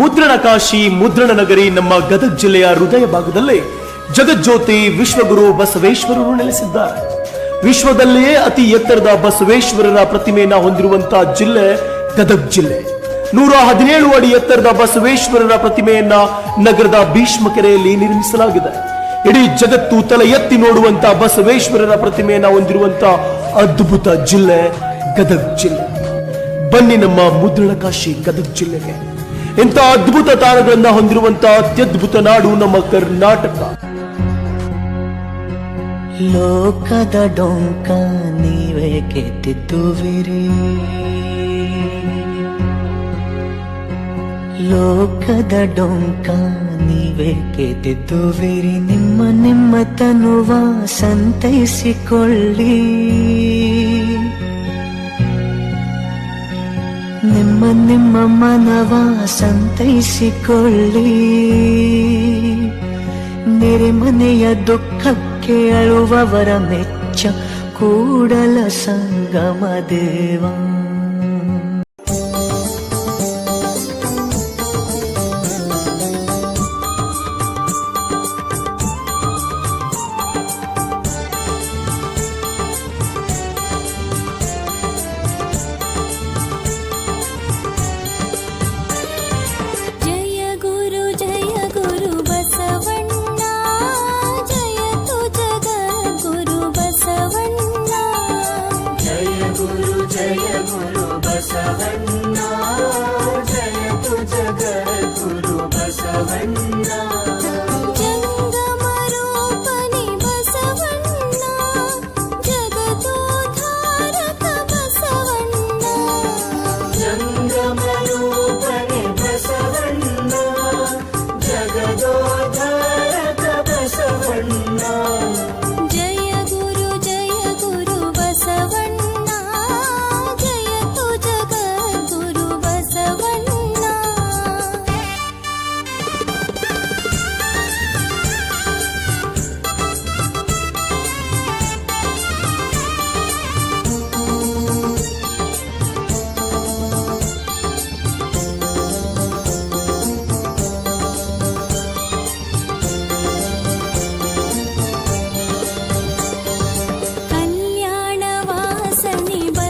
ಮುದ್ರಣ ಕಾಶಿ ಮುದ್ರಣ ನಗರಿ ನಮ್ಮ ಗದಗ ಜಿಲ್ಲೆಯ ಹೃದಯ ಭಾಗದಲ್ಲಿ ಜಗಜ್ಯೋತಿ ವಿಶ್ವಗುರು ಬಸವೇಶ್ವರರು ನೆಲೆಸಿದ್ದಾರೆ. ವಿಶ್ವದಲ್ಲಿಯೇ ಅತಿ ಎತ್ತರದ ಬಸವೇಶ್ವರರ ಪ್ರತಿಮೆಯನ್ನ ಹೊಂದಿರುವಂತಹ ಜಿಲ್ಲೆ ಗದಗ ಜಿಲ್ಲೆ. ನೂರ ಹದಿನೇಳು ಅಡಿ ಎತ್ತರದ ಬಸವೇಶ್ವರರ ಪ್ರತಿಮೆಯನ್ನ ನಗರದ ಭೀಷ್ಮಕೆರೆಯಲ್ಲಿ ನಿರ್ಮಿಸಲಾಗಿದೆ. ಇಡೀ ಜಗತ್ತು ತಲೆ ಎತ್ತಿ ನೋಡುವಂತಹ ಬಸವೇಶ್ವರರ ಪ್ರತಿಮೆಯನ್ನ ಹೊಂದಿರುವಂತಹ ಅದ್ಭುತ ಜಿಲ್ಲೆ ಗದಗ ಜಿಲ್ಲೆ. ಬನ್ನಿ ನಮ್ಮ ಮುದ್ರಣ ಕಾಶಿ ಗದಗ ಜಿಲ್ಲೆಗೆ. ಇಂಥ ಅದ್ಭುತ ತಾಣಗಳನ್ನ ಹೊಂದಿರುವಂತಹ ಅತ್ಯದ್ಭುತ ನಾಡು ನಮ್ಮ ಕರ್ನಾಟಕ. ಲೋಕದ ಡೊಂಕ ನೀವೇ ಕೆತ್ತಿದ್ದುವಿರಿ. ಲೋಕದ ಡೊಂಕ ನೀವೇ ಕೆತ್ತಿದ್ದುವಿರಿ. ನಿಮ್ಮ ನಿಮ್ಮ ತನುವ ಸಂತೈಸಿಕೊಳ್ಳಿ. ನಿಮ್ಮ ಮನವ ಸಂತೈಸಿಕೊಳ್ಳಿ ನೆರೆಮನೆಯ ದುಃಖಕ್ಕೆ ಅಳುವವರ ಮೆಚ್ಚ ಕೂಡಲ ಸಂಗಮ ದೇವ